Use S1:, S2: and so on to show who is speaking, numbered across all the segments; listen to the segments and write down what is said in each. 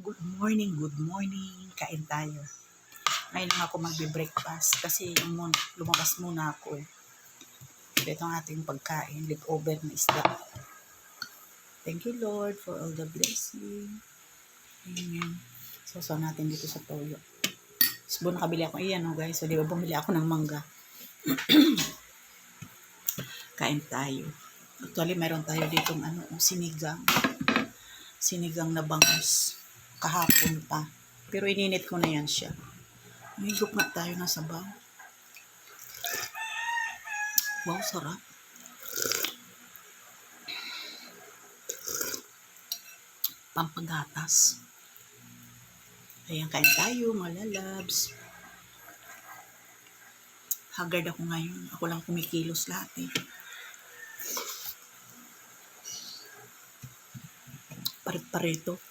S1: Good morning, good morning. Kain tayo. Ngayon lang ako magbe-breakfast kasi mun lumabas muna ako. Ito ang ating pagkain, leftover na isda. Thank you Lord for all the blessing. Amen. Sausaw natin dito sa toyo. Sabon nakabili ako. Iyan oh guys. So, di ba bumili ako ng mangga. Kain tayo. Actually, meron tayo ditong ano, sinigang. Sinigang na bangus. Kahapon pa. Pero ininit ko na yan siya. Higop nga tayo ng sabaw. Wow, sarap. Pampagatas. Ayan, kain tayo, mga lalabs. Haggard ako ngayon. Ako lang kumikilos lahat eh. Parit-parito.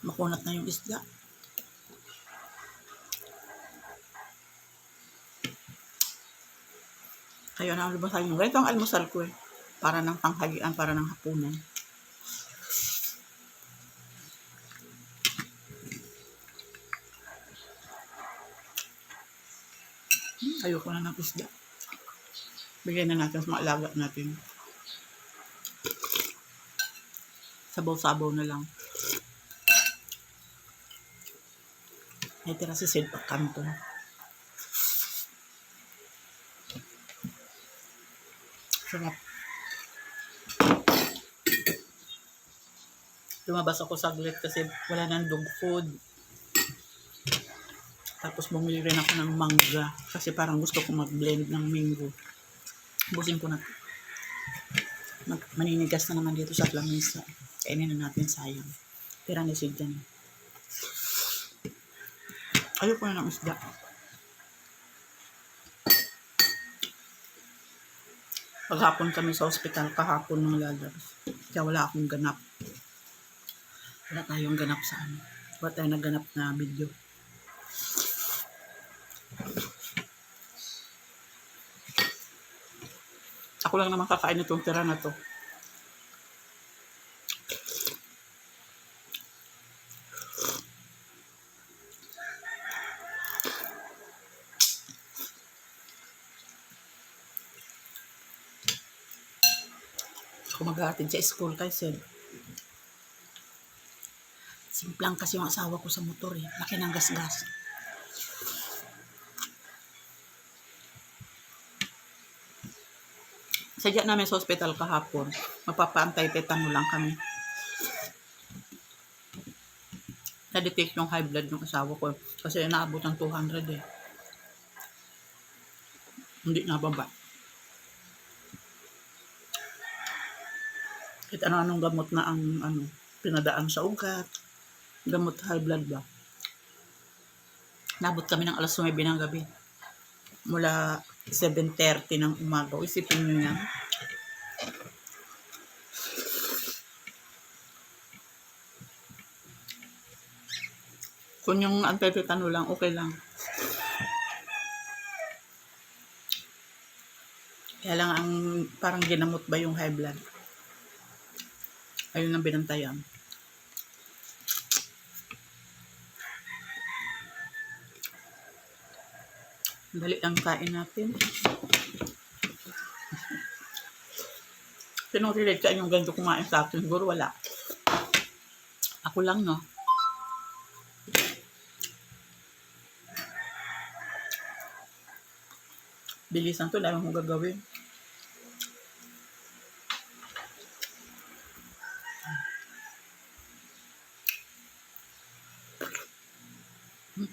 S1: Makunat na yung isda. Kaya na lumasan yung ganito ang almusal ko eh. Para ng tanghalian, para ng hapunan. Hmm, Ayoko na ng isda. Bigyan na natin sa mga alaga natin. Sabaw-sabaw na lang. May tira si Sid Pakanto. Sarap. Lumabas ako saglit kasi wala nang dog food. Tapos bumili rin ako ng mangga kasi parang gusto ko mag-blend ng mango. Busin ko na. Mag maninigas na naman dito sa lamisa. Kainin na natin sayang. Tira ni Sid dyan. Ayoko na ng isda. Paghapon kami sa ospital, kahapon ng lalabas. Kaya wala akong ganap. Wala tayong ganap sa ano. Wala tayong naganap na video. Ako lang naman kakain itong tira na to. Ako maghahatid sa school kasi simplang kasi yung asawa ko sa motor eh. Laki ng gas-gas. Sadya namin sa hospital kahapon. Mapapaantay tetano lang kami. Na-detect yung high blood ng asawa ko. Kasi naabot ng 200 eh. Hindi nababa. Kahit ano-anong gamot na ang ano, pinadaan sa ugat. Gamot high blood ba? Nabot kami ng alas 9 ng gabi. Mula 7.30 ng umaga. Isipin nyo yan. Kung yung antitetano lang, okay lang. Kaya lang ang parang ginamot ba yung high blood. Ayun ang binantayan. Dali ang kain natin. Sino relate sa inyong ganito kumain sa akin? Siguro wala. Ako lang, no? Bilisan to, dami kong gagawin.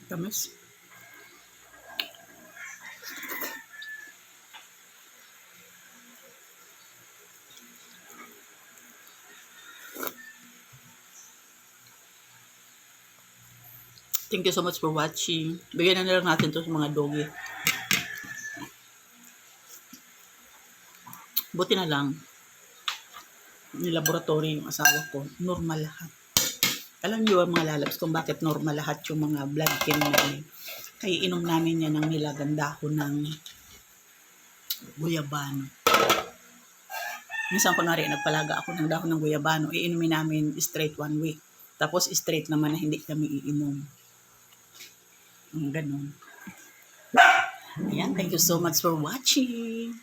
S1: Tamis. Thank you so much for watching. Bigyan na lang natin to sa mga doggy. Buti na lang, ni laboratory yung asawa ko, normal lahat. Alam niyo mga lalabs kung bakit normal lahat yung mga blood chem namin. Kaya inom namin yan ng nilagandahon ng guyabano. Minsan kunwari, nagpalaga ako ng dahon ng guyabano, iinumin namin straight one week. Tapos straight naman na hindi kami iinom. Ang ganun. Ayan, thank you so much for watching.